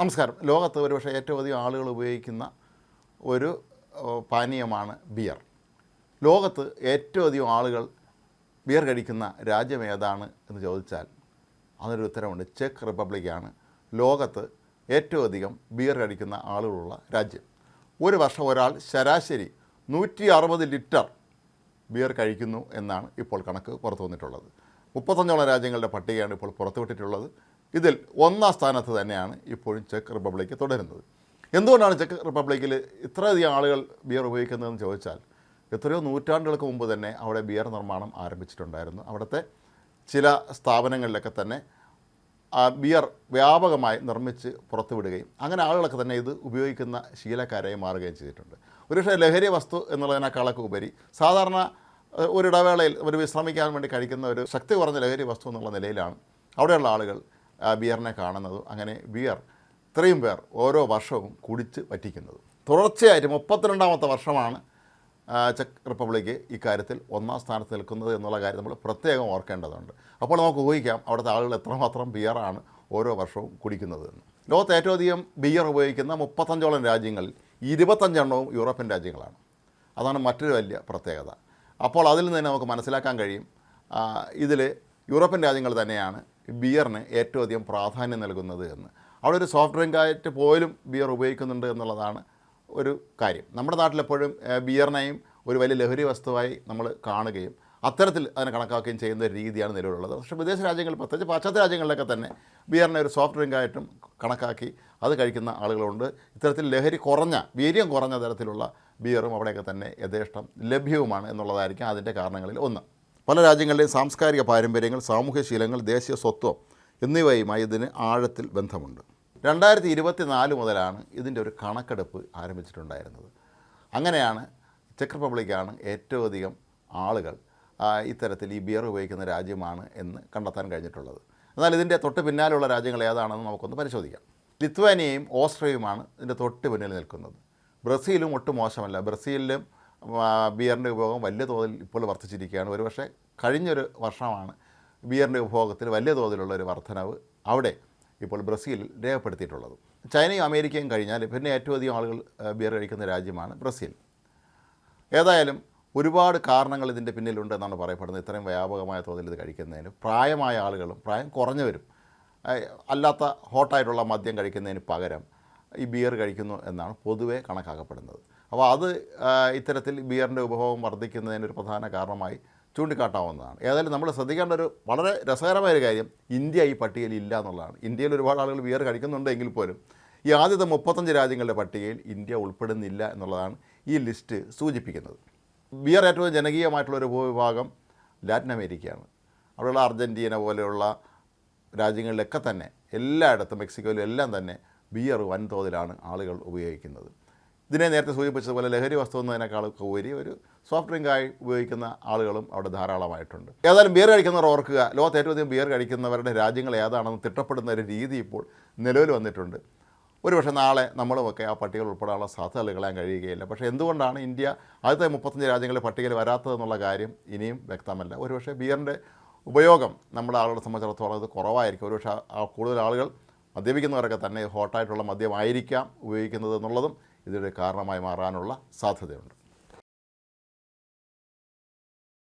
നമസ്കാരം. ലോകത്ത് ഒരുപക്ഷെ ഏറ്റവും അധികം ആളുകൾ ഉപയോഗിക്കുന്ന ഒരു പാനീയമാണ് ബിയർ. ലോകത്ത് ഏറ്റവും അധികം ആളുകൾ ബിയർ കഴിക്കുന്ന രാജ്യം ഏതാണ് എന്ന് ചോദിച്ചാൽ അതിനൊരു ഉത്തരവുണ്ട് ചെക്ക് റിപ്പബ്ലിക്കാണ് ലോകത്ത് ഏറ്റവും അധികം ബിയർ കഴിക്കുന്ന ആളുകളുള്ള രാജ്യം. ഒരു വർഷം ഒരാൾ ശരാശരി നൂറ്റി അറുപത് ലിറ്റർ ബിയർ കഴിക്കുന്നു എന്നാണ് ഇപ്പോൾ കണക്ക് പുറത്തു വന്നിട്ടുള്ളത്. മുപ്പത്തഞ്ചോളം രാജ്യങ്ങളുടെ പട്ടികയാണ് ഇപ്പോൾ പുറത്തുവിട്ടിട്ടുള്ളത്. ഇതിൽ ഒന്നാം സ്ഥാനത്ത് തന്നെയാണ് ഇപ്പോഴും ചെക്ക് റിപ്പബ്ലിക്ക് തുടരുന്നത്. എന്തുകൊണ്ടാണ് ചെക്ക് റിപ്പബ്ലിക്കിൽ ഇത്രയധികം ആളുകൾ ബിയർ ഉപയോഗിക്കുന്നതെന്ന് ചോദിച്ചാൽ എത്രയോ നൂറ്റാണ്ടുകൾക്ക് മുമ്പ് തന്നെ അവിടെ ബിയർ നിർമ്മാണം ആരംഭിച്ചിട്ടുണ്ടായിരുന്നു. അവിടുത്തെ ചില സ്ഥാപനങ്ങളിലൊക്കെ തന്നെ ആ ബിയർ വ്യാപകമായി നിർമ്മിച്ച് പുറത്തുവിടുകയും അങ്ങനെ ആളുകളൊക്കെ തന്നെ ഇത് ഉപയോഗിക്കുന്ന ശീലക്കാരായി മാറുകയും ചെയ്തിട്ടുണ്ട്. ഒരുപക്ഷെ ലഹരി വസ്തു എന്നുള്ളതിനേക്കാളൊക്കെ ഉപരി സാധാരണ ഒരു ഇടവേളയിൽ ഒരു വിശ്രമിക്കാൻ വേണ്ടി കഴിക്കുന്ന ഒരു ശക്തി കുറഞ്ഞ ലഹരി വസ്തു എന്നുള്ള നിലയിലാണ് അവിടെയുള്ള ആളുകൾ ബിയറിനെ കാണുന്നതും അങ്ങനെ ബിയർ ഇത്രയും പേർ ഓരോ വർഷവും കുടിച്ച് പറ്റിക്കുന്നത് തുടർച്ചയായിട്ട് മുപ്പത്തിരണ്ടാമത്തെ വർഷമാണ് ചെക്ക് റിപ്പബ്ലിക്ക് ഇക്കാര്യത്തിൽ ഒന്നാം സ്ഥാനത്ത് നിൽക്കുന്നത് എന്നുള്ള കാര്യം നമ്മൾ പ്രത്യേകം ഓർക്കേണ്ടതുണ്ട്. അപ്പോൾ നമുക്ക് ഊഹിക്കാം അവിടുത്തെ ആളുകൾ എത്രമാത്രം ബിയറാണ് ഓരോ വർഷവും കുടിക്കുന്നത് എന്ന്. ലോകത്ത് ഏറ്റവും അധികം ബിയർ ഉപയോഗിക്കുന്ന മുപ്പത്തഞ്ചോളം രാജ്യങ്ങളിൽ ഇരുപത്തഞ്ചെണ്ണവും യൂറോപ്യൻ രാജ്യങ്ങളാണ്. അതാണ് മറ്റൊരു വലിയ പ്രത്യേകത. അപ്പോൾ അതിൽ നിന്ന് തന്നെ നമുക്ക് മനസ്സിലാക്കാൻ കഴിയും ഇതിൽ യൂറോപ്യൻ രാജ്യങ്ങൾ തന്നെയാണ് ബിയറിന് ഏറ്റവും അധികം പ്രാധാന്യം നൽകുന്നത് എന്ന്. അവിടെ ഒരു സോഫ്റ്റ് ഡ്രിങ്ക് ആയിട്ട് പോലും ബിയർ ഉപയോഗിക്കുന്നുണ്ട് എന്നുള്ളതാണ് ഒരു കാര്യം. നമ്മുടെ നാട്ടിലെപ്പോഴും ബിയറിനെയും ഒരു വലിയ ലഹരി വസ്തുവായി നമ്മൾ കാണുകയും അത്തരത്തിൽ അതിനെ കണക്കാക്കുകയും ചെയ്യുന്ന ഒരു രീതിയാണ് നിലവിലുള്ളത്. പക്ഷേ വിദേശ രാജ്യങ്ങളിൽ പ്രത്യേകിച്ച് പാശ്ചാത്യ രാജ്യങ്ങളിലൊക്കെ തന്നെ ബിയറിനെ ഒരു സോഫ്റ്റ് ഡ്രിങ്കായിട്ടും കണക്കാക്കി അത് കഴിക്കുന്ന ആളുകളുണ്ട്. ഇത്തരത്തിൽ ലഹരി കുറഞ്ഞ വീര്യം കുറഞ്ഞ തരത്തിലുള്ള ബിയറും അവിടെയൊക്കെ തന്നെ യഥേഷ്ടം ലഭ്യവുമാണ് എന്നുള്ളതായിരിക്കും അതിന്റെ കാരണങ്ങളിൽ ഒന്ന്. പല രാജ്യങ്ങളിലെയും സാംസ്കാരിക പാരമ്പര്യങ്ങൾ സാമൂഹ്യ ശീലങ്ങൾ ദേശീയ സ്വത്വം എന്നിവയുമായി ഇതിന് ആഴത്തിൽ ബന്ധമുണ്ട്. രണ്ടായിരത്തി ഇരുപത്തി നാല് മുതലാണ് ഇതിന്റെ ഒരു കണക്കെടുപ്പ് ആരംഭിച്ചിട്ടുണ്ടായിരുന്നത്. അങ്ങനെയാണ് ചെക്ക് റിപ്പബ്ലിക്കാണ് ഏറ്റവും അധികം ആളുകൾ ഇത്തരത്തിൽ ഈ ബിയർ ഉപയോഗിക്കുന്ന രാജ്യമാണ് എന്ന് കണ്ടെത്താൻ കഴിഞ്ഞിട്ടുള്ളത്. എന്നാൽ ഇതിന്റെ തൊട്ട് പിന്നാലെയുള്ള രാജ്യങ്ങൾ ഏതാണെന്ന് നമുക്കൊന്ന് പരിശോധിക്കാം. ലിത്വാനിയയും ഓസ്ട്രിയയുമാണ് ഇതിന്റെ തൊട്ട് പിന്നിൽ നിൽക്കുന്നത്. ബ്രസീലും ഒട്ടും മോശമല്ല. ബ്രസീലിലും ബിയറിന്റെ ഉപയോഗം വലിയ തോതിൽ ഇപ്പോൾ വർദ്ധിച്ചിരിക്കുകയാണ്. ഒരുപക്ഷെ കഴിഞ്ഞൊരു വർഷമാണ് ബിയറിന്റെ ഉപഭോഗത്തിൽ വലിയ തോതിലുള്ള ഒരു വർധനവ് അവിടെ ഇപ്പോൾ ബ്രസീലിൽ രേഖപ്പെടുത്തിയിട്ടുള്ളത്. ചൈനയും അമേരിക്കയും കഴിഞ്ഞാൽ പിന്നെ ഏറ്റവും അധികം ആളുകൾ ബിയർ കഴിക്കുന്ന രാജ്യമാണ് ബ്രസീൽ. ഏതായാലും ഒരുപാട് കാരണങ്ങൾ ഇതിന്റെ പിന്നിലുണ്ട് എന്നാണ് പറയപ്പെടുന്നത്. ഇത്രയും വ്യാപകമായ തോതിൽ ഇത് കഴിക്കുന്നതിന്. പ്രായമായ ആളുകളും പ്രായം കുറഞ്ഞവരും അല്ലാത്ത ഹോട്ടായിട്ടുള്ള മദ്യം കഴിക്കുന്നതിന് പകരം ഈ ബിയർ കഴിക്കുന്നു എന്നാണ് പൊതുവേ കണക്കാക്കപ്പെടുന്നത്. അപ്പോൾ അത് ഇത്തരത്തിൽ ബിയറിന്റെ ഉപഭോഗം വർദ്ധിക്കുന്നതിന് ഒരു പ്രധാന കാരണമായി ചൂണ്ടിക്കാട്ടാവുന്നതാണ്. ഏതായാലും നമ്മൾ ശ്രദ്ധിക്കേണ്ട ഒരു വളരെ രസകരമായ ഒരു കാര്യം ഇന്ത്യ ഈ പട്ടികയിൽ ഇല്ല എന്നുള്ളതാണ്. ഇന്ത്യയിൽ ഒരുപാട് ആളുകൾ ബിയർ കഴിക്കുന്നുണ്ട് എങ്കിൽ പോലും ഈ ആദ്യത്തെ മുപ്പത്തഞ്ച് രാജ്യങ്ങളുടെ പട്ടികയിൽ ഇന്ത്യ ഉൾപ്പെടുന്നില്ല എന്നുള്ളതാണ് ഈ ലിസ്റ്റ് സൂചിപ്പിക്കുന്നത്. ബിയർ ഏറ്റവും ജനകീയമായിട്ടുള്ള ഒരു ഭൂവിഭാഗം ലാറ്റിൻ അമേരിക്കയാണ്. അവിടെയുള്ള അർജന്റീന പോലെയുള്ള രാജ്യങ്ങളിലൊക്കെ തന്നെ എല്ലായിടത്തും മെക്സിക്കോയിലും എല്ലാം തന്നെ ബിയർ വൻതോതിലാണ് ആളുകൾ ഉപയോഗിക്കുന്നത്. ഇതിനെ നേരത്തെ സൂചിപ്പിച്ചതുപോലെ ലഹരി വസ്തു എന്നതിനേക്കാളൊക്കെ ഉപരി ഒരു സോഫ്റ്റ് ഡ്രിങ്കായി ഉപയോഗിക്കുന്ന ആളുകളും അവിടെ ധാരാളമായിട്ടുണ്ട്. ഏതായാലും ബിയർ കഴിക്കുന്നവർ ഓർക്കുക ലോകത്ത് ഏറ്റവും അധികം ബിയർ കഴിക്കുന്നവരുടെ രാജ്യങ്ങൾ ഏതാണെന്ന് തിട്ടപ്പെടുന്ന ഒരു രീതി ഇപ്പോൾ നിലവിൽ വന്നിട്ടുണ്ട്. ഒരുപക്ഷെ നാളെ നമ്മളുമൊക്കെ ആ പട്ടികയിൽ ഉൾപ്പെടാനുള്ള സാധ്യതകൾ കളയാൻ കഴിയുകയില്ല. പക്ഷേ എന്തുകൊണ്ടാണ് ഇന്ത്യ ആദ്യത്തെ മുപ്പത്തഞ്ച് രാജ്യങ്ങളിൽ പട്ടികയിൽ വരാത്തതെന്നുള്ള കാര്യം ഇനിയും വ്യക്തമല്ല. ഒരുപക്ഷെ ബിയറിന്റെ ഉപയോഗം നമ്മുടെ ആളുകളെ സംബന്ധിച്ചിടത്തോളം ഇത് കുറവായിരിക്കും. ഒരുപക്ഷെ കൂടുതൽ ആളുകൾ മദ്യപിക്കുന്നവരൊക്കെ തന്നെ ഹോട്ടായിട്ടുള്ള മദ്യമായിരിക്കാം ഉപയോഗിക്കുന്നത് എന്നുള്ളതും ഇതിന്റെ കാരണമായി മാറാനുള്ള സാധ്യതയുണ്ട്.